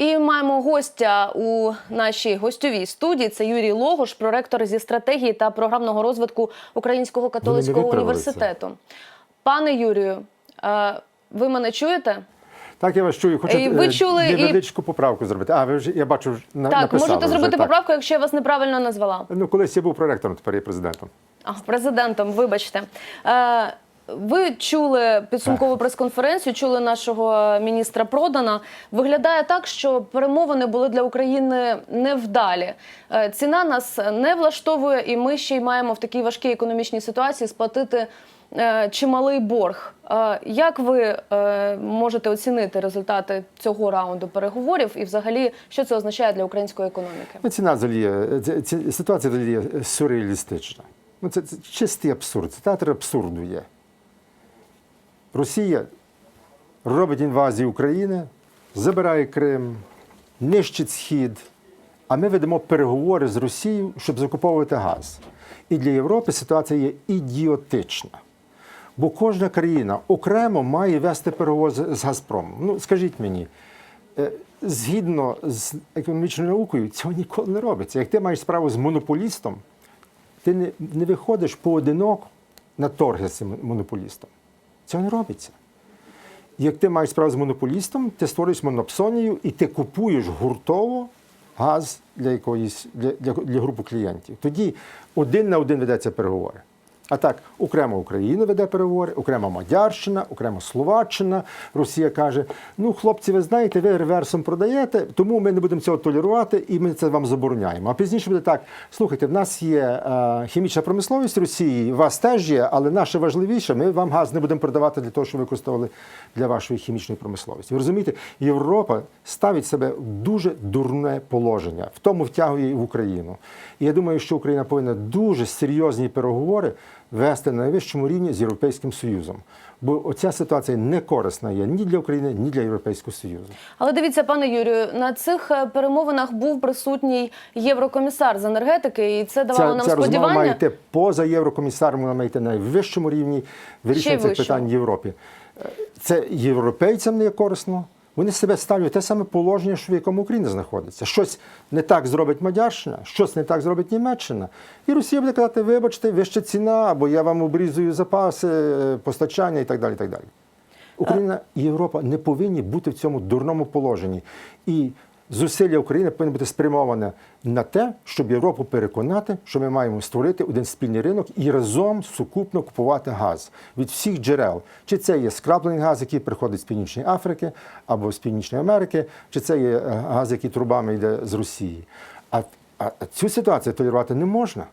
І маємо гостя у нашій гостьовій студії. Це Юрій Логош, проректор зі стратегії та програмного розвитку Українського католицького університету. Пане Юрію, е, ви мене чуєте? Так, я вас чую. Хочу І ви е, чули і- поправку зробити. А, ви вже я бачу, на, так, написали можете вже, зробити так. поправку, якщо я вас неправильно назвала. Ну, колись я був проректором, тепер я президентом. А, президентом, вибачте. Е, ви чули підсумкову прес-конференцію, чули нашого міністра Продана. Виглядає так, що перемовини були для України невдалі. Е, ціна нас не влаштовує, і ми ще й маємо в такій важкій економічній ситуації сплатити е, чималий борг. Е, як ви можете оцінити результати цього раунду переговорів, і взагалі що це означає для української економіки? Ну, ціна взагалі, ситуація взагалі сюрреалістична. Ну, це, це чистий абсурд, це театр абсурду є. Росія робить інвазію України, забирає Крим, нищить Схід, а ми ведемо переговори з Росією, щоб закуповувати газ. І для Європи ситуація є ідіотична. Бо кожна країна окремо має вести переговори з Газпромом. Ну, скажіть мені, е, згідно з економічною наукою, цього ніколи не робиться. Як ти маєш справу з монополістом, ти не виходиш поодинок на торги з цим монополістом. Цього не робиться. Як ти маєш справу з монополістом, ти створюєш монопсонію і ти купуєш гуртово газ для якоїсь для, для, для групи клієнтів. Тоді один на один ведеться переговори. А так, окремо Україна веде переговори, окремо Мадярщина, окремо Словаччина. Росія каже: ну, хлопці, ви знаєте, ви реверсом продаєте, тому ми не будемо цього толерувати і ми це вам забороняємо. А пізніше буде так: слухайте, в нас є е, хімічна промисловість Росії, у вас теж є, але наше важливіше, ми вам газ не будемо продавати для того, щоб використовували для вашої хімічної промисловості. Ви розумієте, Європа ставить себе в дуже дурне положення, в тому втягує в Україну. І я думаю, що Україна повинна дуже серйозні переговори вести на найвищому рівні з Європейським Союзом. Бо оця ситуація не корисна є ні для України, ні для Європейського Союзу. Але дивіться, пане Юрію, на цих е, перемовинах був присутній єврокомісар з енергетики, і це давало Ця, нам ця сподівання. має йти поза єврокомісаром, вона має йти на найвищому рівні вирішення цих питань в Європі. Е, Це європейцям не є корисно. Вони себе ставлять в те саме положення, що в якому Україна знаходиться. Щось не так зробить Мадярщина, щось не так зробить Німеччина. І Росія буде казати, вибачте, вища ціна, або я вам обрізую запаси, е, постачання і так далі. І так далі. Україна і Європа не повинні бути в цьому дурному положенні. І зусилля України повинні бути спрямоване на те, щоб Європу переконати, що ми маємо створити один спільний ринок і разом сукупно купувати газ від всіх джерел. Чи це є скраплений газ, який приходить з Північної Африки або з Північної Америки, чи це є е, газ, який трубами йде з Росії. А, а цю ситуацію толерувати не можна.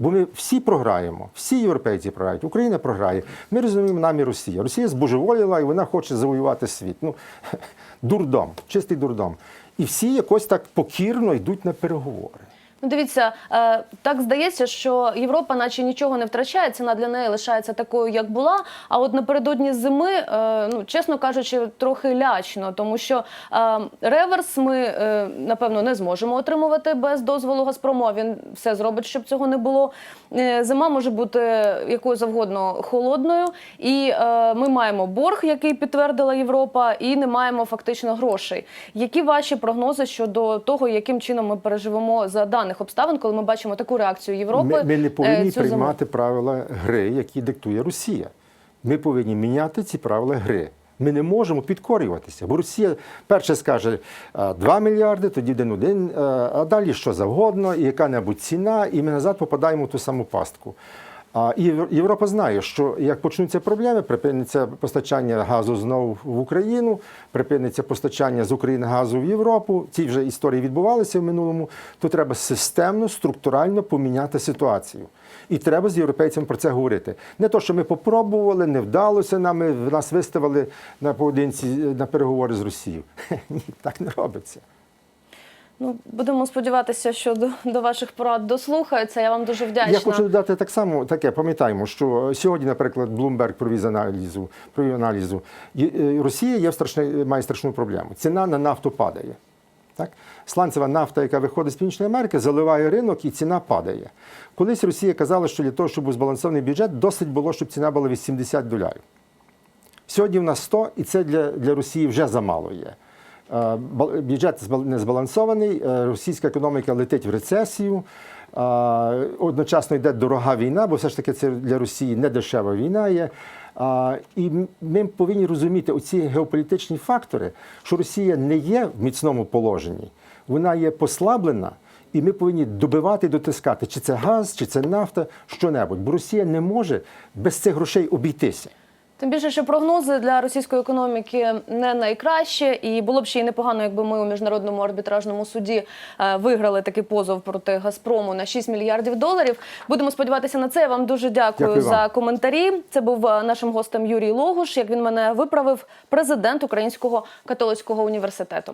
Бо ми всі програємо, всі європейці програють, Україна програє. Ми розуміємо намір Росія. Росія збожеволіла і вона хоче завоювати світ. Ну, дурдом, чистий дурдом. І всі якось так покірно йдуть на переговори. Ну, дивіться, е, так здається, що Європа, наче нічого не втрачає, ціна для неї лишається такою, як була. А от напередодні зими, е, ну чесно кажучи, трохи лячно, тому що е, реверс ми напевно не зможемо отримувати без дозволу Газпрому. Він все зробить, щоб цього не було. Зима може бути якою завгодно холодною, і ми маємо борг, який підтвердила Європа, і не маємо фактично грошей. Які ваші прогнози щодо того, яким чином ми переживемо за даних обставин, коли ми бачимо таку реакцію Європи? Ми, ми не е, повинні цю зиму? приймати правила гри, які диктує Росія. Ми повинні міняти ці правила гри. Ми не можемо підкорюватися, бо Росія перше скаже 2 мільярди, тоді один один, а, а далі що завгодно, і яка-небудь ціна, і ми назад попадаємо в ту саму пастку. А Європа знає, що як почнуться проблеми, припиниться постачання газу знову в Україну, припиниться постачання з України газу в Європу. Ці вже історії відбувалися в минулому. То треба системно, структурально поміняти ситуацію. І треба з європейцями про це говорити. Не то, що ми попробували, не вдалося нам, нас виставили на поодинці на переговори з Росією. Ні, так не робиться. Ну будемо сподіватися, що до, до ваших порад дослухаються. Я вам дуже вдячна. Я хочу додати так само таке. Пам'ятаємо, що сьогодні, наприклад, Bloomberg провів аналізу, провів аналізу. Е, Росія є в страшне- має страшну проблему. Ціна на нафту падає. Так? Сланцева нафта, яка виходить з Північної Америки, заливає ринок і ціна падає. Колись Росія казала, що для того, щоб був збалансований бюджет, досить було, щоб ціна була 80 долярів. Сьогодні в нас 100, і це для, для Росії вже замало є. Е, Бюджет не збалансований, е, російська економіка летить в рецесію. е, Одночасно йде дорога війна, бо все ж таки це для Росії не дешева війна є. І ми повинні розуміти оці геополітичні фактори, що Росія не є в міцному положенні, вона є послаблена, і ми повинні добивати, і дотискати, чи це газ, чи це нафта, що-небудь. Бо Росія не може без цих грошей обійтися. Тим більше, що прогнози для російської економіки не найкращі, і було б ще й непогано, якби ми у міжнародному арбітражному суді е, виграли такий позов проти Газпрому на 6 мільярдів доларів. Будемо сподіватися на це. Я вам дуже дякую, Дякую за вам. коментарі. Це був е, нашим гостем Юрій Логуш. Як він мене виправив, президент Українського католицького університету.